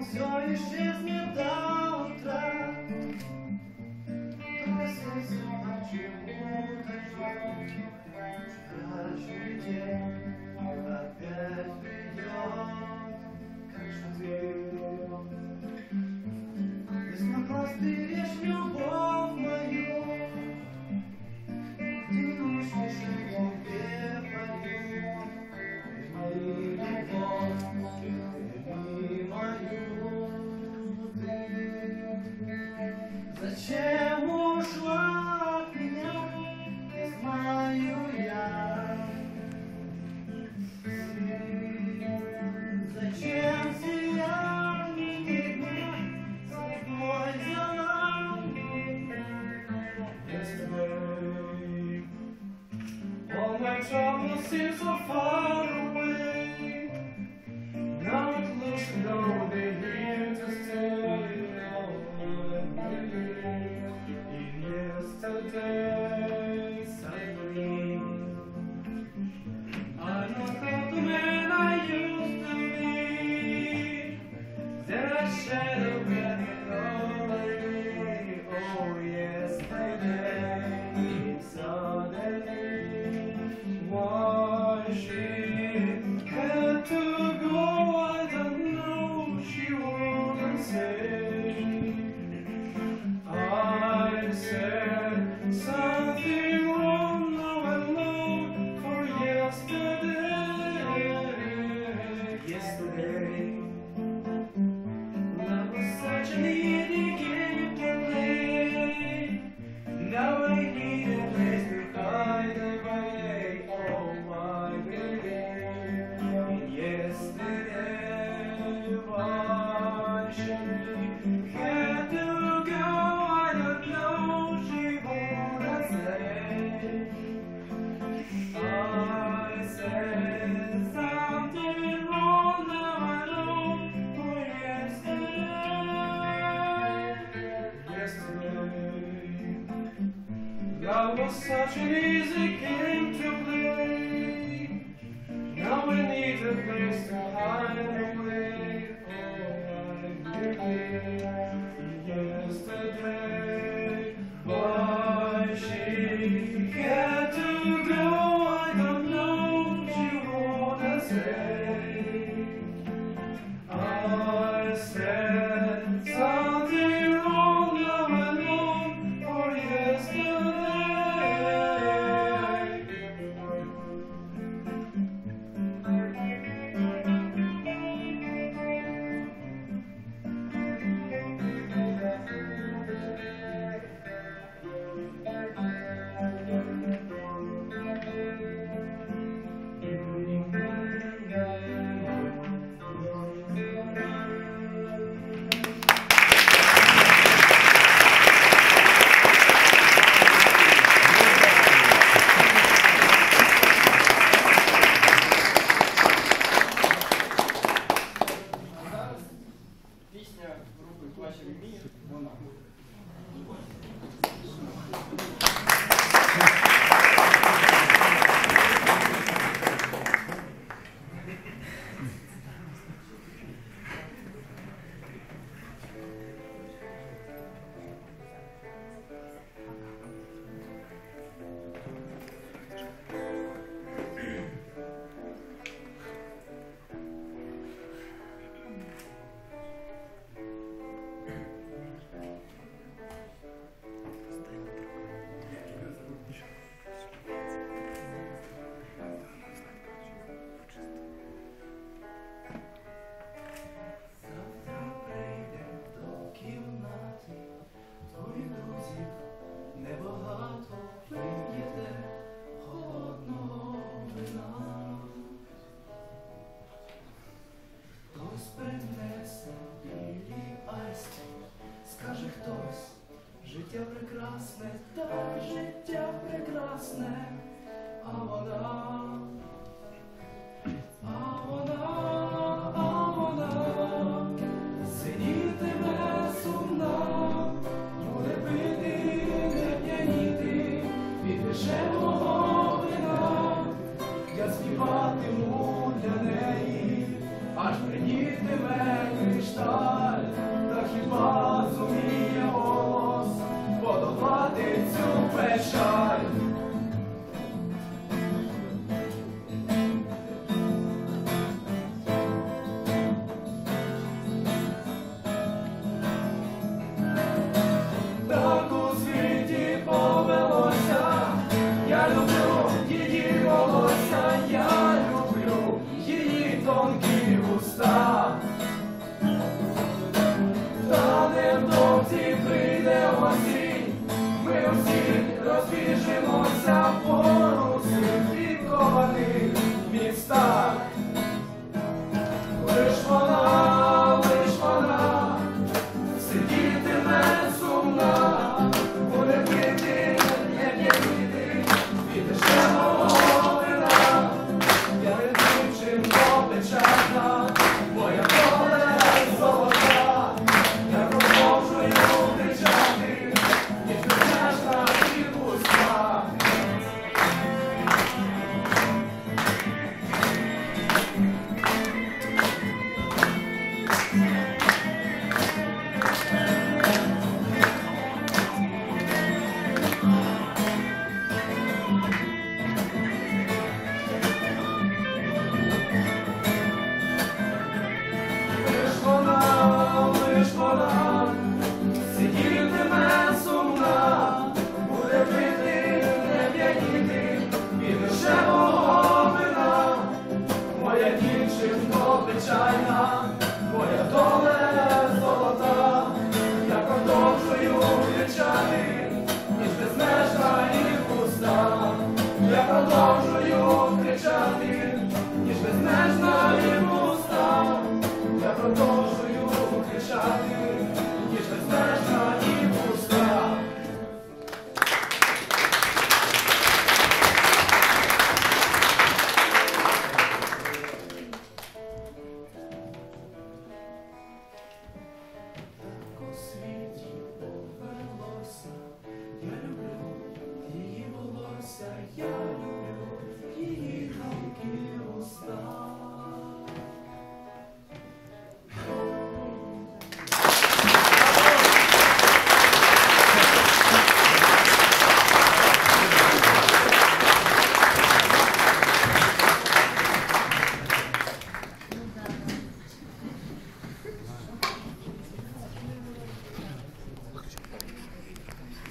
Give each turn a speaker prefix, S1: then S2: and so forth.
S1: Все исчезнет до утра. Ты снизу ночи, минутой моей trouble seems so far away. Now it looks no was such an easy game to play. Now we need a place to hide. гасне, а вона, а вона, а вона, сидітиме сумна, буде пити, не п'яніти, підвіше.